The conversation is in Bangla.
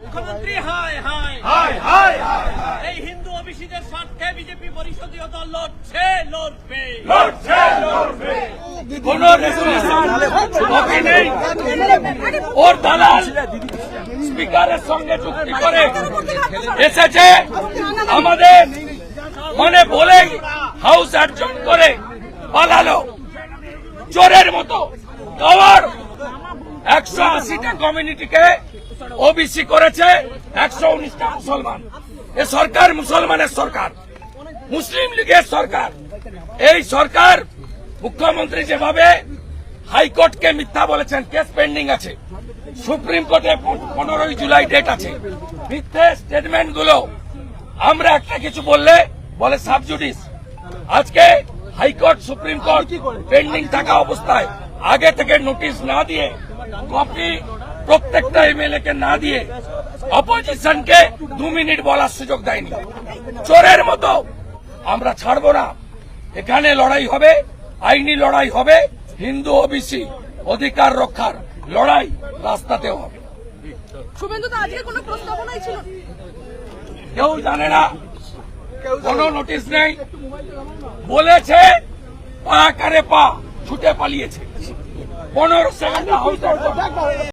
মুখ্যমন্ত্রী হায় হায়। হায় হায় এই হিন্দু ওবিসিদের স্বার্থে বিজেপি পরিষদীয় দল লড়ছে লড়বে। লড়ছে লড়বে। কোন রেজুলেশন কপি নেই। ওর দালাল স্পিকারের সঙ্গে চুক্তি করে এসেছে। আমাদের মানে বলেই হাউস অ্যাডজন করে পালালো। চোরের মতো একশো আশিটা কমিউনিটিকে ওবিসি করেছে একশো উনিশটা মুসলমান। এ সরকার মুসলমানের সরকার। মুসলিম লীগের সরকার। এই সরকার মুখ্যমন্ত্রী যেভাবে হাইকোর্টকে মিথ্যা বলেছেন কেস পেন্ডিং আছে। সুপ্রিম কোর্টে পনেরোই জুলাই ডেট আছে। মিথ্যে স্টেটমেন্টগুলো আমরা একটা কিছু বললে বলে সাবজুডিস। আজকে হাইকোর্ট সুপ্রিম কোর্ট পেন্ডিং থাকা অবস্থায় আগে থেকে নোটিশ না দিয়ে কপি প্রত্যেকটা এমএলএ কে না দিয়ে অপোজিশনকে দু মিনিট বলার সুযোগ দেয়নি। চোরের মতো আমরা ছাড়বো না। এখানে লড়াই হবে আইনি লড়াই হবে হিন্দু ওবিসি অধিকার রক্ষার লড়াই রাস্তাতেও হবে। কেউ জানে না কোন নোটিশ নেই। বলেছে পা কারে পা ছুটে পালিয়েছে। পনেরো সেকেন্ড হাউস